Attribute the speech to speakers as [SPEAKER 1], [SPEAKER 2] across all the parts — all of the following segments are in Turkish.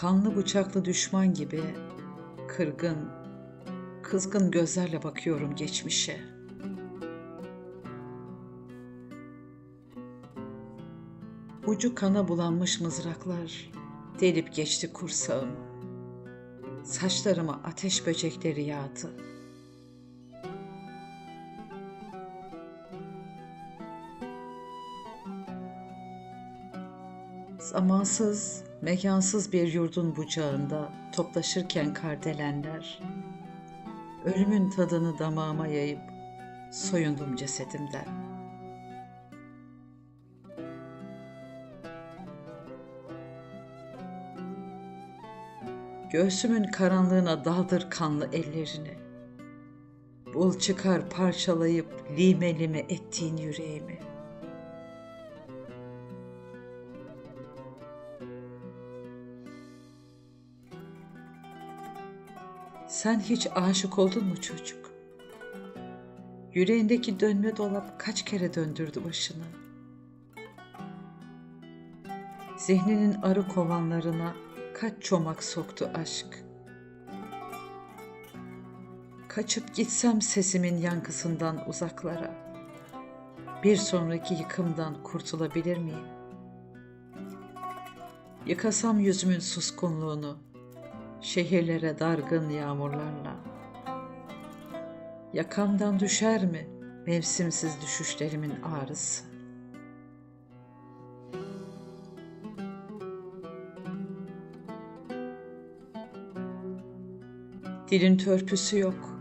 [SPEAKER 1] Kanlı bıçaklı düşman gibi kırgın, kızgın gözlerle bakıyorum geçmişe. Ucu kana bulanmış mızraklar delip geçti kursağımı. Saçlarıma ateş böcekleri yağdı. Zamansız, mekansız bir yurdun bucağında toplaşırken kardelenler, ölümün tadını damağıma yayıp soyundum cesedimden. Göğsümün karanlığına daldır kanlı ellerini. Bul çıkar parçalayıp lime lime ettiğin yüreğimi. Sen hiç aşık oldun mu çocuk? Yüreğindeki dönme dolap kaç kere döndürdü başını? Zihninin arı kovanlarına kaç çomak soktu aşk? Kaçıp gitsem sesimin yankısından uzaklara, bir sonraki yıkımdan kurtulabilir miyim? Yıkasam yüzümün suskunluğunu, şehirlere dargın yağmurlarla. Yakamdan düşer mi mevsimsiz düşüşlerimin ağrısı? Dilin törpüsü yok.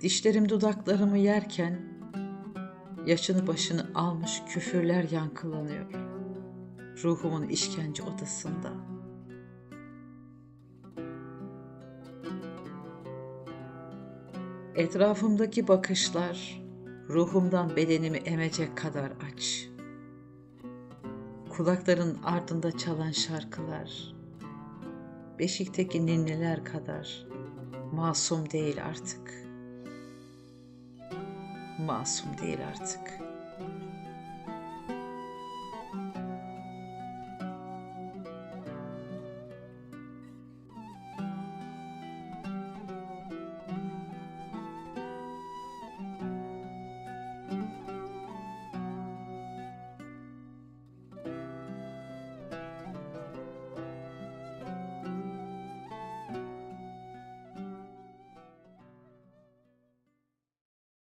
[SPEAKER 1] Dişlerim dudaklarımı yerken yaşını başını almış küfürler yankılanıyor. Ruhumun işkence odasında. Etrafımdaki bakışlar ruhumdan bedenimi emecek kadar aç. Kulakların ardında çalan şarkılar beşikteki ninniler kadar masum değil artık. Masum değil artık.